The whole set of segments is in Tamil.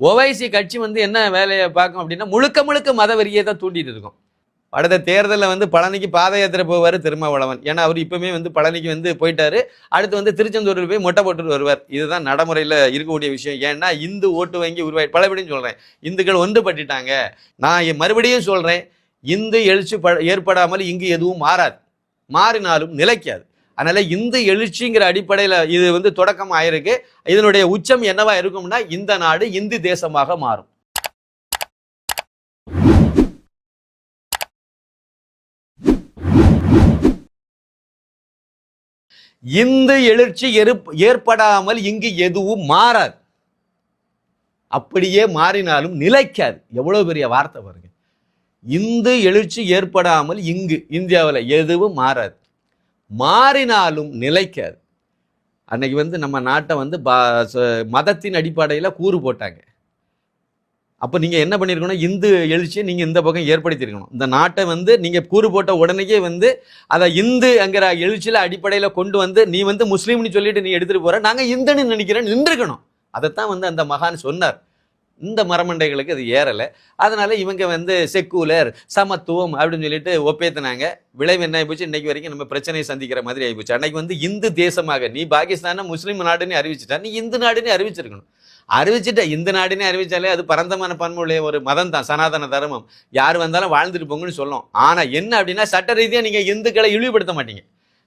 ஓவைசி கட்சி வந்து என்ன வேலையை பார்க்கும் அப்படின்னா முழுக்க முழுக்க மத வெறியை தான் தூண்டிட்டு இருக்கும். அடுத்த தேர்தலில் வந்து பழனிக்கு பாத யாத்திரை போவார் திருமாவளவன். ஏன்னா அவர் இப்பவுமே வந்து பழனிக்கு வந்து போயிட்டாரு. அடுத்து வந்து திருச்செந்தூரில் போய் மொட்டை போட்டுட்டு வருவார். இதுதான் நடைமுறையில் இருக்கக்கூடிய விஷயம். ஏன்னா இந்து ஓட்டு வங்கி உருவாய் பலபடியும் சொல்கிறேன் இந்துக்கள் ஒன்றுபட்டுட்டாங்க. நான் மறுபடியும் சொல்கிறேன் இந்து எழுச்சி ப ஏற்படாமல் இங்கு எதுவும் மாறாது. மாறினாலும் நிலைக்காது. அதனால இந்து எழுச்சிங்கிற அடிப்படையில் இது வந்து தொடக்கம் ஆயிருக்கு இதனுடைய உச்சம் என்னவா இருக்கும்னா இந்த நாடு இந்து தேசமாக மாறும். இந்து எழுச்சி ஏற்படாமல் இங்கு எதுவும் மாறாது. அப்படியே மாறினாலும் நிலைக்காது. எவ்வளவு பெரிய வார்த்தை பாருங்க. இந்து எழுச்சி ஏற்படாமல் இங்கு இந்தியாவில் எதுவும் மாறாது. மாறினாலும் நிலைக்காது. அன்னைக்கு வந்து நம்ம நாட்டை வந்து பா- மதத்தின் அடிப்படையில் கூறு போட்டாங்க. அப்போ நீங்கள் என்ன பண்ணியிருக்கணும் இந்து எழுச்சியை நீங்கள் இந்த பக்கம் ஏற்படுத்தியிருக்கணும் இந்த நாட்டை வந்து நீங்கள் கூறு போட்ட உடனேயே வந்து அதை இந்து அங்கிற எழுச்சியில் அடிப்படையில் கொண்டு வந்து நீ வந்து முஸ்லீம்னு சொல்லிட்டு நீ எடுத்துகிட்டு போகிற நாங்கள் இந்துன்னு நினைக்கிறேன் நின்றுக்கணும் அதைத்தான் வந்து அந்த மகான் சொன்னார். இந்த மரமண்டைகளுக்கு அது ஏறலை. அதனால் இவங்க வந்து செக்குலர் சமத்துவம் அப்படின்னு சொல்லிட்டு ஒப்பேத்தினாங்க. விளைவு என்ன ஆயிப்போச்சு? இன்னைக்கு வரைக்கும் நம்ம பிரச்சனையை சந்திக்கிற மாதிரி ஆகிப்போச்சு அன்னைக்கு வந்து இந்து தேசமாக நீ பாகிஸ்தானை முஸ்லீம் நாடுன்னு அறிவிச்சிட்டா நீ இந்து நாடுன்னு அறிவிச்சிருக்கணும். அறிவிச்சிட்ட இந்து நாடுன்னு அறிவிச்சாலே அது பரந்தமான பன்முடைய ஒரு மதம் தான் சனாதன தர்மம். யார் வந்தாலும் வாழ்ந்துட்டு போங்கன்னு சொல்லும். ஆனால் என்ன அப்படின்னா சட்ட ரீதியாக நீங்கள் இந்துக்களை இழிவுபடுத்த மாட்டீங்க.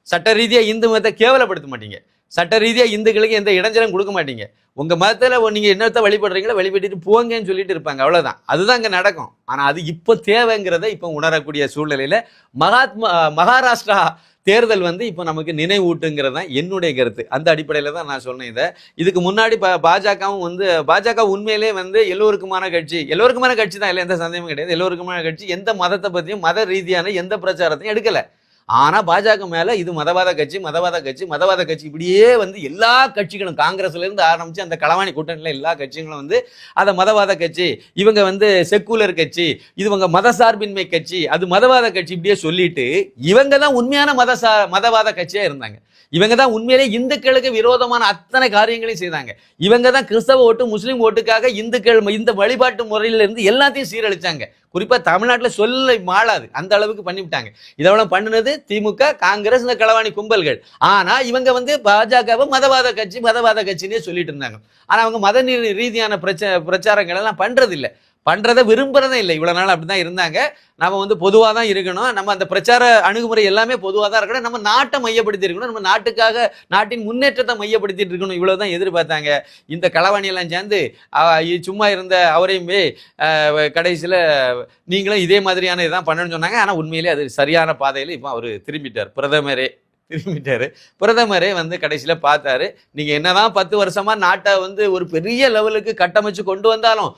சட்ட ரீதியாக இந்து மதத்தை கேவலப்படுத்த மாட்டீங்க. சட்ட ரீதியாக இந்துக்களுக்கு எந்த இடைஞ்சலும் கொடுக்க மாட்டீங்க. உங்கள் மதத்தில் நீங்கள் என்னத்தை வழிபடுறீங்களோ வழிபட்டுட்டு போங்கன்னு சொல்லிட்டு இருப்பாங்க. அவ்வளோதான் அதுதான் அங்கே நடக்கும். ஆனால் அது இப்போ தேவைங்கிறத இப்போ உணரக்கூடிய சூழ்நிலையில் மகாத்மா மகாராஷ்டிரா தேர்தல் வந்து இப்போ நமக்கு நினைவூட்டுங்கிறது தான் என்னுடைய கருத்து. அந்த அடிப்படையில் தான் நான் சொன்னேன் இதை. இதுக்கு முன்னாடி பா பாஜகவும் வந்து பாஜக உண்மையிலே வந்து எல்லோருக்குமான கட்சி எல்லோருக்குமான கட்சி தான். இல்லை எந்த சந்தேகமும் கிடையாது. எல்லோருக்குமான கட்சி எந்த மதத்தை பற்றியும் மத ரீதியான எந்த பிரச்சாரத்தையும் எடுக்கலை. ஆனால் பாஜக மேலே இது மதவாத கட்சி மதவாத கட்சி மதவாத கட்சி இப்படியே வந்து எல்லா கட்சிகளும் காங்கிரஸ்லேருந்து ஆரம்பித்து அந்த களவாணி கூட்டணியில் எல்லா கட்சிகளும் வந்து அதை மதவாத கட்சி இவங்க வந்து செக்குலர் கட்சி இவங்க மதசார்பின்மை கட்சி அது மதவாத கட்சி இப்படியே சொல்லிட்டு இவங்க தான் உண்மையான மதசா மதவாத கட்சியாக இருந்தாங்க. இவங்க தான் உண்மையிலே இந்துக்களுக்கு விரோதமான அத்தனை காரியங்களையும் செய்தாங்க. இவங்க தான் கிறிஸ்தவ ஓட்டு முஸ்லீம் ஓட்டுக்காக இந்துக்கள் இந்த வழிபாட்டு முறையிலிருந்து எல்லாத்தையும் சீரழிச்சாங்க. குறிப்பாக தமிழ்நாட்டில் சொல்ல மாளாது. அந்த அளவுக்கு பண்ணிவிட்டாங்க. இதெல்லாம் பண்ணுனது திமுக காங்கிரஸ் இந்த களவாணி கும்பல்கள். ஆனால் இவங்க வந்து பாஜகவை மதவாத கட்சி மதவாத கட்சின்னே சொல்லிட்டு இருந்தாங்க. ஆனால் அவங்க மத ரீதியான பிரச்ச பிரச்சாரங்கள் எல்லாம் பண்ணுறதில்லை பண்றதை விரும்புறதே இல்லை. இவ்வளவு நாள் அப்படிதான் இருந்தாங்க. நம்ம வந்து பொதுவாக தான் இருக்கணும். நம்ம அந்த பிரச்சார அணுகுமுறை எல்லாமே பொதுவாக தான் இருக்கணும். நம்ம நாட்டை மையப்படுத்தி இருக்கணும் நம்ம நாட்டுக்காக நாட்டின் முன்னேற்றத்தை மையப்படுத்திட்டு இருக்கணும். இவ்வளவு தான் எதிர்பார்த்தாங்க. இந்த களவாணியெல்லாம் சேர்ந்து சும்மா இருந்த அவரையுமே கடைசியில் நீங்களும் இதே மாதிரியான இதான் பண்ணணும்னு சொன்னாங்க. ஆனால் உண்மையிலே அது சரியான பாதையில் இப்போ அவர் திரும்பிட்டார். பிரதமரே. திரும்பிட்டாரு. பிரதமரே வந்து கடைசியில் பார்த்தாரு. நீங்கள் என்னதான் பத்து வருஷமாக நாட்டை வந்து ஒரு பெரிய லெவலுக்கு கட்டமைச்சு கொண்டு வந்தாலும்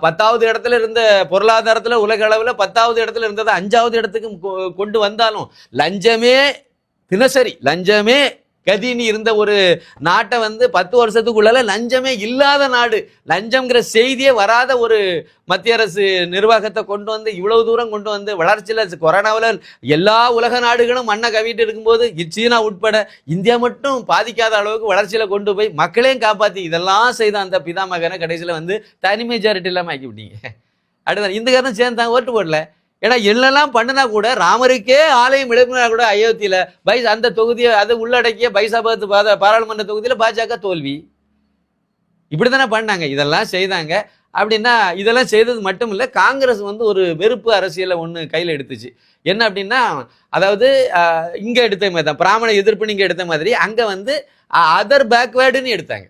பத்தாவது இடத்துல இருந்த பொருளாதாரத்தில் உலக அளவில் பத்தாவது இடத்துல இருந்ததை அஞ்சாவது இடத்துக்கு கொ- கொண்டு வந்தாலும் லஞ்சமே தினசரி லஞ்சமே கதின்னு இருந்த ஒரு நாட்டை வந்து பத்து வருஷத்துக்குள்ளால லஞ்சமே இல்லாத நாடு. லஞ்சம்ங்கிற செய்தியே வராத ஒரு மத்திய அரசு நிர்வாகத்தை கொண்டு வந்து இவ்வளவு தூரம் கொண்டு வந்து வளர்ச்சியில் கொரோனாவில் எல்லா உலக நாடுகளும் மண்ணை கவிட்டு இருக்கும்போது சீனா உட்பட இந்தியா மட்டும் பாதிக்காத அளவுக்கு வளர்ச்சியில் கொண்டு போய் மக்களையும் காப்பாற்றி இதெல்லாம் செய்த அந்த பிதாமகனை கடைசியில் வந்து தனி மெஜாரிட்டி இல்லாமல் ஆக்கி விட்டீங்க. அடுத்த இந்துக்காரன் சேர்ந்தாங்க ஓட்டு போடல. ஏன்னா என்னெல்லாம் பண்ணினா கூட ராமருக்கே ஆலயம் எழுப்பினா கூட அயோத்தியில பைஸ் அந்த தொகுதியை அதை உள்ளடக்கிய பைசாபாத் பாத பாராளுமன்ற தொகுதியில பாஜக தோல்வி. இப்படிதானே பண்ணாங்க. இதெல்லாம் செய்தாங்க. அப்படின்னா இதெல்லாம் செய்தது மட்டும் இல்லை காங்கிரஸ் வந்து ஒரு வெறுப்பு அரசியலை ஒன்று கையில் எடுத்துச்சு. என்ன அப்படின்னா அதாவது இங்கே எடுத்த மாதிரி தான் பிராமண எதிர்ப்புன்னு இங்கே எடுத்த மாதிரி அங்கே வந்து அதர் பேக்வேர்டுன்னு எடுத்தாங்க.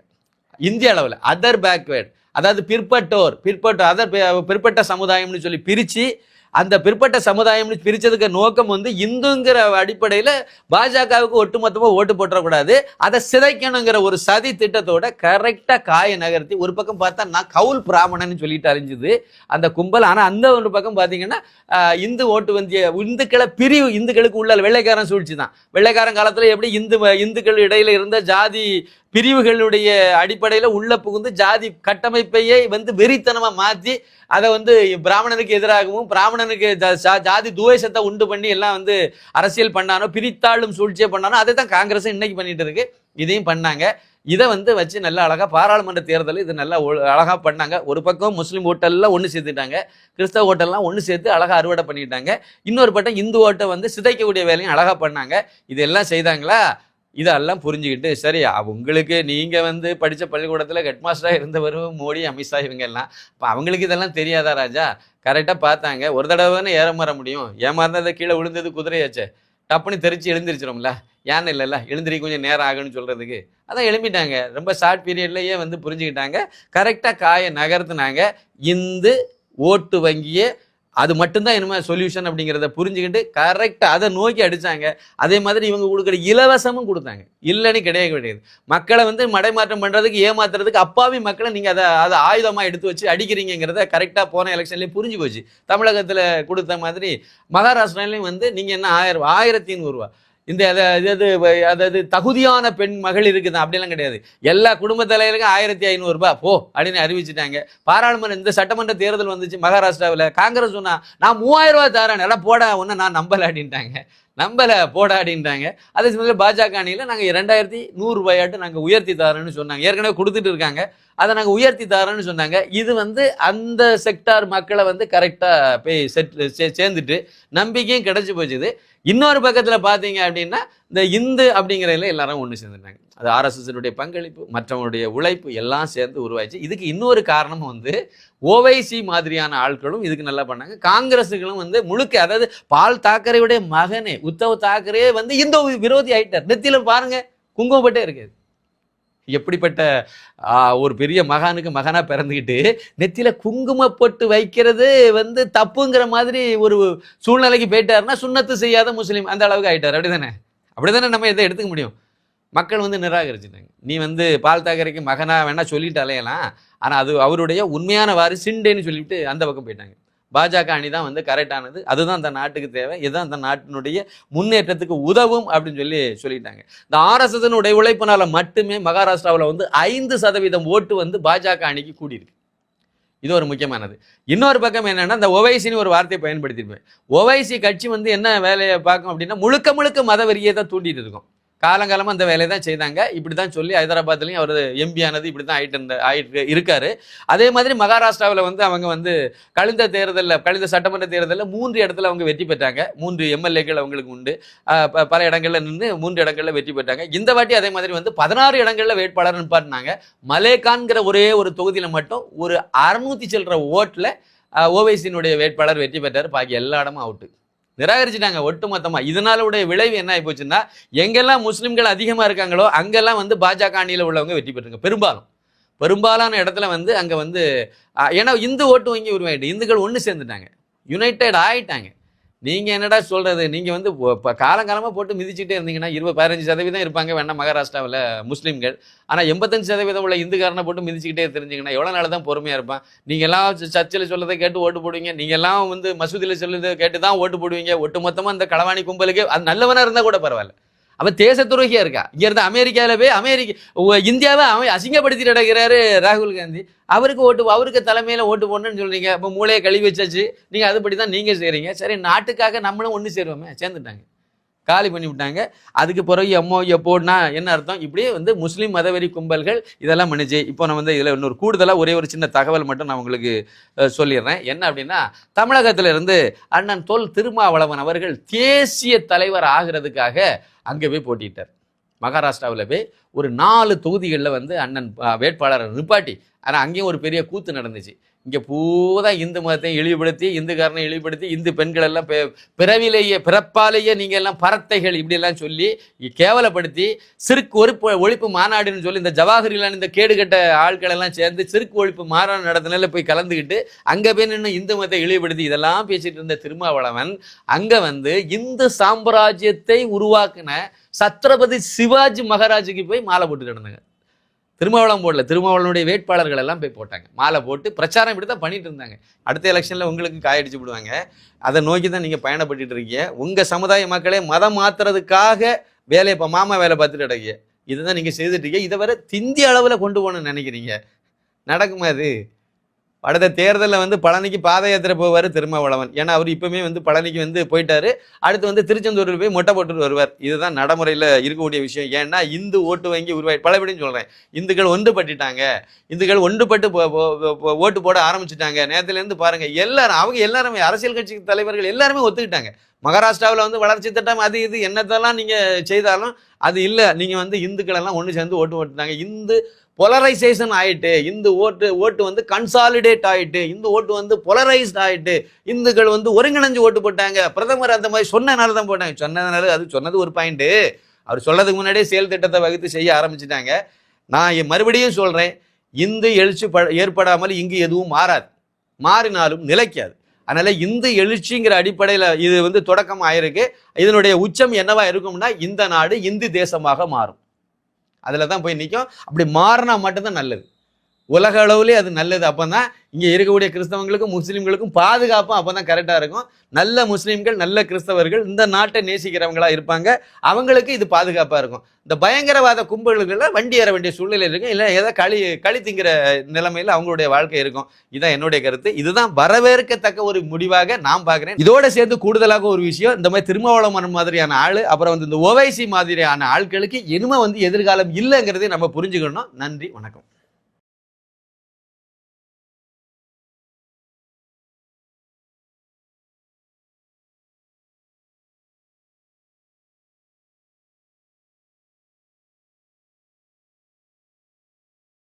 இந்திய அளவில் அதர் பேக்வேர்டு அதாவது பிற்பட்டோர் பிற்பட்டோர் அதர் பிற்பட்ட சமுதாயம்னு சொல்லி பிரித்து அந்த பிற்பட்ட சமுதாயம்னு பிரிச்சதுக்கு நோக்கம் வந்து இந்துங்கிற அடிப்படையில் பாஜகவுக்கு ஒட்டுமொத்தமாக ஓட்டு போட்டுறக்கூடாது. அதை சிதைக்கணுங்கிற ஒரு சதி திட்டத்தோட கரெக்டாக காய நகர்த்தி ஒரு பக்கம் பார்த்தா நான் கவுல் பிராமணன்னு சொல்லிட்டு அறிஞ்சுது அந்த கும்பல். ஆனால் அந்த ஒரு பக்கம் பார்த்தீங்கன்னா இந்து ஓட்டு வந்திய இந்துக்களை பிரிவு இந்துக்களுக்கு உள்ள வெள்ளைக்காரன் சூழ்ச்சி தான் வெள்ளைக்காரன் காலத்தில் எப்படி இந்து இந்துக்கள் இடையில இருந்த ஜாதி பிரிவுகளுடைய அடிப்படையில் உள்ள புகுந்து ஜாதி கட்டமைப்பையே வந்து வெறித்தனமாக மாற்றி அதை வந்து பிராமணனுக்கு எதிராகவும் பிராமணனுக்கு ஜா- ஜாதி துவேஷத்தை உண்டு பண்ணி எல்லாம் வந்து அரசியல் பண்ணானோ பிரித்தாளும் சூழ்ச்சியை பண்ணானோ அதை தான் காங்கிரஸ் இன்னைக்கு பண்ணிட்டு இருக்கு. இதையும் பண்ணாங்க. இதை வந்து வச்சு நல்லா அழகாக பாராளுமன்ற தேர்தலில் இது நல்லா அழகாக பண்ணாங்க. ஒரு பக்கம் முஸ்லீம் ஓட்டெல்லாம் ஒன்று சேர்த்துட்டாங்க. கிறிஸ்தவ ஓட்டெல்லாம் ஒன்று சேர்த்து அழகா அறுவடை பண்ணிட்டாங்க. இன்னொரு பட்டம் இந்து ஓட்டை வந்து சிதைக்கக்கூடிய வேலையும் அழகாக பண்ணாங்க. இதெல்லாம் செய்தாங்களா? இதெல்லாம் புரிஞ்சுக்கிட்டு சரி உங்களுக்கு நீங்கள் வந்து படித்த பள்ளிக்கூடத்தில் ஹெட்மாஸ்டராக இருந்தவரும் மோடி அமித்ஷா இவங்க எல்லாம். அவங்களுக்கு இதெல்லாம் தெரியாதா ராஜா? கரெக்டாக பார்த்தாங்க. ஒரு தடவை தானே ஏற மாற முடியும். ஏமாந்ததை கீழே விழுந்தது குதிரையாச்சே. டப்புன்னு தெரிச்சு எழுந்திரிச்சிரும்ல. ஏன்னு இல்லைல்ல? எழுந்திரி கொஞ்சம் நேரம் ஆகும்னு சொல்கிறதுக்கு அதான் எழுப்பிட்டாங்க ரொம்ப ஷார்ட் பீரியட்லேயே வந்து புரிஞ்சுக்கிட்டாங்க. கரெக்டாக காயை நகர்த்துனாங்க. இந்து ஓட்டு வங்கியே அது மட்டும்தான் என்னமோ சொல்யூஷன் அப்படிங்கிறத புரிஞ்சுக்கிட்டு கரெக்டாக அதை நோக்கி அடித்தாங்க அதே மாதிரி இவங்க கொடுக்குற இலவசமும் கொடுத்தாங்க. இல்லைன்னு கிடையாது கிடையாது. மக்களை வந்து மடைமாற்றம் பண்ணுறதுக்கு ஏமாத்துறதுக்கு அப்பாவி மக்களை நீங்கள் அதை அதை ஆயுதமாக எடுத்து வச்சு அடிக்கிறீங்கிறத கரெக்டாக போன எலெக்ஷன்லேயே புரிஞ்சு போச்சு. தமிழகத்தில் கொடுத்த மாதிரி மகாராஷ்டிராலையும் வந்து நீங்கள் என்ன ஆயிரம் ஆயிரத்தி நூறுரூவா இந்த அதாவது அதாவது தகுதியான பெண் மகள் இருக்குது? அப்படிலாம் கிடையாது. எல்லா குடும்ப தலைவருக்கும் ஆயிரத்தி ஐநூறுரூபா போ அப்படின்னு அறிவிச்சிட்டாங்க. பாராளுமன்ற இந்த சட்டமன்ற தேர்தல் வந்துச்சு மகாராஷ்டிராவில். காங்கிரஸ் சொன்னா நான் மூவாயிரம் ரூபாய் தரேன். எல்லாம் போடா ஒன்று நான் நம்பல அப்படின்ட்டாங்க. நம்பல போடா அதே சமயத்தில் பாஜக அணியில் நாங்கள் ரெண்டாயிரத்தி நூறுரூபாயாட்டு நாங்கள் உயர்த்தி தரோன்னு சொன்னாங்க. ஏற்கனவே கொடுத்துட்டு இருக்காங்க. அதை நாங்கள் உயர்த்தி தரோன்னு சொன்னாங்க. இது வந்து அந்த செக்டார் மக்களை வந்து கரெக்டாக போய் செட் சே- சேர்ந்துட்டு நம்பிக்கையும் கிடைச்சி போச்சுது. இன்னொரு பக்கத்தில் பார்த்தீங்க அப்படின்னா இந்த இந்து அப்படிங்கிறதுல எல்லாரும் ஒன்று சேர்ந்துட்டாங்க. அது ஆர்எஸ்எஸ்னுடைய பங்களிப்பு மற்றவங்களுடைய உழைப்பு எல்லாம் சேர்ந்து உருவாச்சு இதுக்கு இன்னொரு காரணம் வந்து ஓவைசி மாதிரியான ஆட்களும் இதுக்கு நல்லா பண்ணாங்க. காங்கிரஸுகளும் வந்து முழுக்க அதாவது பால் தாக்கரேவுடைய மகனே உத்தவ் தாக்கரே வந்து இந்த விரோதி ஆயிட்டார். நெத்தியில பாருங்க குங்குமப்பட்டே இருக்குது எப்படிப்பட்ட ஒரு பெரிய மகானுக்கு மகனாக பிறந்துக்கிட்டு நெத்தியில் குங்கும போட்டு வைக்கிறது வந்து தப்புங்கிற மாதிரி ஒரு சூழ்நிலைக்கு போயிட்டாருன்னா சுண்ணத்து செய்யாத முஸ்லீம் அந்த அளவுக்கு ஆயிட்டார். அப்படி தானே அப்படிதானே அப்படிதானே நம்ம இதை எடுத்துக்க முடியும்? மக்கள் வந்து நிராகரிச்சுட்டாங்க. நீ வந்து பால் தாக்கரைக்கு மகனாக வேணா சொல்லிட்டு அலையலாம். ஆனால் அது அவருடைய உண்மையான வாரி சிண்டேன்னு சொல்லிவிட்டு அந்த பக்கம் போயிட்டாங்க. பாஜக அணி தான் வந்து கரெக்டானது அதுதான் அந்த நாட்டுக்கு தேவை. இதுதான் அந்த நாட்டினுடைய முன்னேற்றத்துக்கு உதவும் அப்படின்னு சொல்லி சொல்லிட்டாங்க. இந்த ஆர்எஸ்எஸ்னுடைய உழைப்பினால மட்டுமே மகாராஷ்டிராவில் வந்து ஐந்து சதவீதம் ஓட்டு வந்து பாஜக அணிக்கு கூடியிருக்கு. இது ஒரு முக்கியமானது. இன்னொரு பக்கம் என்னென்னா இந்த ஒவைசின்னு ஒரு வார்த்தையை பயன்படுத்தியிருப்பேன். ஒவைசி கட்சி வந்து என்ன வேலையை பார்க்கும் அப்படின்னா முழுக்க முழுக்க மத வெறியை தான் தூண்டிட்டு இருக்கும். காலங்காலமாக அந்த வேலையை தான் செய்தாங்க. இப்படி தான் சொல்லி ஹைதராபாத்லையும் அவர் எம்பி ஆனது இப்படி தான் ஆயிட்டு இருந்த ஆயிட்டு இருக்காரு. அதே மாதிரி மகாராஷ்டிராவில் வந்து அவங்க வந்து கழிந்த தேர்தலில் கழிந்த சட்டமன்ற தேர்தலில் மூன்று இடத்துல அவங்க வெற்றி பெற்றாங்க. மூன்று எம்எல்ஏக்கள் அவங்களுக்கு உண்டு. ப- பல இடங்களில் நின்று மூன்று இடங்களில் வெற்றி பெற்றாங்க. இந்த வாட்டி அதே மாதிரி வந்து பதினாறு இடங்களில் வேட்பாளர் நிப்பாட்டினாங்க மலேகான்கிற ஒரே ஒரு தொகுதியில் மட்டும் ஒரு அறுநூத்தி சில்லற ஓட்டில் ஓவைசியினுடைய வேட்பாளர் வெற்றி பெற்றார். பாக்கி எல்லா இடமும் அவுட்டு. நிராகரிச்சிட்டாங்க ஒட்டுமொத்தமா. இதனால உடைய விளைவு என்ன ஆகி போச்சுன்னா எங்கெல்லாம் முஸ்லிம்கள் அதிகமா இருக்காங்களோ அங்கெல்லாம் வந்து பாஜக அணியில உள்ளவங்க வெற்றி பெற்றுங்க பெரும்பாலும். பெரும்பாலான இடத்துல வந்து அங்க வந்து ஏன்னா இந்து ஓட்டு வங்கி உருவாயிட்டு இந்துக்கள் ஒன்று சேர்ந்துட்டாங்க. யுனைடெட் ஆயிட்டாங்க. நீங்கள் என்னடா சொல்கிறது நீங்கள் வந்து இப்போ காலங்காலமாக போட்டு மிதிச்சுட்டே இருந்தீங்கன்னா இருபது பதினஞ்சு சதவீதம் இருப்பாங்க வேணா மகாராஷ்டிராவில் முஸ்லீம்கள். ஆனால் எண்பத்தஞ்சு சதவீதம் உள்ள இந்துக்காரனை போட்டு மிதிச்சுக்கிட்டே தெரிஞ்சுங்கன்னா எவ்வளோ நாள் தான் பொறுமையாக இருப்பான்? நீங்கள் எல்லாம் சர்ச்சில் சொல்லதை கேட்டு ஓட்டு போடுவீங்க. நீங்கள் எல்லாம் வந்து மசூதியில் சொல்லுறதை கேட்டு தான் ஓட்டு போடுவீங்க. ஒட்டு மொத்தமாக இந்த களவாணி கும்பலுக்கு அது நல்லவனாக இருந்தால் கூட பரவாயில்ல. அவன் தேச துரோகியா இருக்கா? இங்க இருந்து அமெரிக்கால போய் அமெரிக்க இந்தியாவை அவன் அசிங்கப்படுத்தி நடக்கிறாரு ராகுல் காந்தி. அவருக்கு ஓட்டு அவருக்கு தலைமையில ஓட்டு போடணும்னு சொல்றீங்க. அப்போ மூளையை கழுவி வச்சாச்சு. நீங்க அதுபடி தான் நீங்க செய்றீங்க. சரி நாட்டுக்காக நம்மளும் ஒன்று சேருவோமே. சேர்ந்துட்டாங்க. காலி பண்ணி விட்டாங்க. அதுக்கு பிறகு எம்மோ எப்போன்னா என்ன அர்த்தம்? இப்படியே வந்து முஸ்லீம் மதவெறி கும்பல்கள் இதெல்லாம் பண்ணுச்சு. இப்போ நான் வந்து இதில் இன்னொரு கூடுதலாக ஒரே ஒரு சின்ன தகவல் மட்டும் நான் உங்களுக்கு சொல்லிடுறேன். என்ன அப்படின்னா தமிழகத்திலிருந்து அண்ணன் தொல் திருமாவளவன் அவர்கள் தேசிய தலைவர் ஆகிறதுக்காக அங்கே போய் போட்டிட்டார். மகாராஷ்டிராவில் போய் ஒரு நாலு தொகுதிகளில் வந்து அண்ணன் வேட்பாளர் வேட்பாளரை நிப்பாட்டி. ஆனால் அங்கேயும் ஒரு பெரிய கூத்து நடந்துச்சு. இங்கே பூரா இந்து மதத்தை இழிவுபடுத்தி இந்துக்காரனை இழிவுபடுத்தி இந்து பெண்கள் எல்லாம் பெ- பிறவிலேயே பிறப்பாலேயே நீங்கள் எல்லாம் பரத்தைகள் இப்படியெல்லாம் சொல்லி கேவலப்படுத்தி சிறுக்கு ஒழிப்பு ஒழிப்பு மாநாடுன்னு சொல்லி இந்த ஜவாஹர்லால் இந்த கேடுகட்ட ஆட்கள் எல்லாம் சேர்ந்து சிறுக்கு ஒழிப்பு மாநாடு நடத்தினால போய் கலந்துக்கிட்டு அங்கே போய் நின்று இந்து மதத்தை இழிவுபடுத்தி இதெல்லாம் பேசிட்டு இருந்த திருமாவளவன் அங்கே வந்து இந்து சாம்ராஜ்யத்தை உருவாக்குன சத்ரபதி சிவாஜி மகாராஜுக்கு போய் மாலை போட்டு கிடந்தாங்க திருமாவளம் போடல. திருமாவளவனுடைய வேட்பாளர்கள் எல்லாம் போய் போட்டாங்க. மாலை போட்டு பிரச்சாரம் இப்படி தான் பண்ணிட்டு இருந்தாங்க. அடுத்த எலெக்ஷனில் உங்களுக்கு காயடிச்சு விடுவாங்க. அதை நோக்கி தான் நீங்கள் பயணப்பட்டு இருக்கீங்க. உங்கள் சமுதாய மக்களே மதம் மாத்துறதுக்காக வேலையை இப்போ மாமா வேலை பார்த்துட்டு கிடக்கீங்க இதுதான் நீங்கள் செய்துட்டு இருக்கீங்க. இதை வர திந்திய அளவில் கொண்டு போகணும்னு நினைக்கிறீங்க. நடக்குமா அது அடுத்த தேர்தலில் வந்து பழனிக்கு பாத யாத்திரை போவார் திருமாவளவன். ஏன்னா அவர் இப்பவுமே வந்து பழனிக்கு வந்து போயிட்டாரு. அடுத்து வந்து திருச்செந்தூரில் போய் மொட்டை போட்டுட்டு வருவார். இதுதான் நடைமுறையில் இருக்கக்கூடிய விஷயம். ஏன்னா இந்து ஓட்டு வங்கி உருவாய் பலபடியும் சொல்கிறேன் இந்துக்கள் ஒன்றுபட்டுட்டாங்க. இந்துக்கள் ஒன்றுபட்டு போ- ஓட்டு போட ஆரம்பிச்சிட்டாங்க. நேரத்துலேருந்து பாருங்கள் எல்லாரும் அவங்க எல்லாருமே அரசியல் கட்சி தலைவர்கள் எல்லாருமே ஒத்துக்கிட்டாங்க. மகாராஷ்டிராவில் வந்து வளர்ச்சி திட்டம் அது இது என்னத்தெல்லாம் நீங்கள் செய்தாலும் அது இல்லை. நீங்கள் வந்து இந்துக்களெல்லாம் ஒன்று சேர்ந்து ஓட்டு ஓட்டுனாங்க இந்து பொலரைசேஷன் ஆயிட்டு இந்த ஓட்டு ஓட்டு வந்து கன்சாலிடேட் ஆயிட்டு இந்த ஓட்டு வந்து பொலரைஸ்ட் ஆயிட்டு இந்துக்கள் வந்து ஒருங்கிணைஞ்சு ஓட்டு போட்டாங்க. பிரதமர் அந்த மாதிரி சொன்னனால தான் போட்டாங்க. சொன்னதுனால அது சொன்னது ஒரு பாயிண்ட்டு அவர் சொன்னதுக்கு முன்னாடியே செயல் திட்டத்தை வகுத்து செய்ய ஆரம்பிச்சிட்டாங்க. நான் மறுபடியும் சொல்கிறேன் இந்து எழுச்சி ப ஏற்படாமல் இங்கு எதுவும் மாறாது. மாறினாலும் நிலைக்காது. அதனால இந்து எழுச்சிங்கிற அடிப்படையில் இது வந்து தொடக்கம் ஆயிருக்கு. இதனுடைய உச்சம் என்னவா இருக்கும்னா இந்த நாடு இந்து தேசமாக மாறும். அதில் தான் போய் நிற்கும் அப்படி மாறினா மட்டும்தான் நல்லது. உலக அளவுலேயே அது நல்லது. அப்போ தான் இங்கே இருக்கக்கூடிய கிறிஸ்தவங்களுக்கும் முஸ்லீம்களுக்கும் பாதுகாப்பும் அப்போ தான் கரெக்டாக இருக்கும். நல்ல முஸ்லீம்கள் நல்ல கிறிஸ்தவர்கள் இந்த நாட்டை நேசிக்கிறவங்களா இருப்பாங்க. அவங்களுக்கு இது பாதுகாப்பாக இருக்கும். இந்த பயங்கரவாத கும்பல்களில் வண்டி ஏற வேண்டிய சூழ்நிலை இருக்கும். இல்லை ஏதோ களி களி திங்கிற நிலைமையில் அவங்களுடைய வாழ்க்கை இருக்கும். இதுதான் என்னுடைய கருத்து. இதுதான் வரவேற்கத்தக்க ஒரு முடிவாக நான் பார்க்குறேன். இதோட சேர்ந்து கூடுதலாக ஒரு விஷயம் இந்த மாதிரி திருமாவளவன் மாதிரியான ஆள் அப்புறம் வந்து இந்த ஓவைசி மாதிரியான ஆட்களுக்கு இனிமே வந்து எதிர்காலம் இல்லைங்கிறதை நம்ம புரிஞ்சுக்கணும். நன்றி வணக்கம்.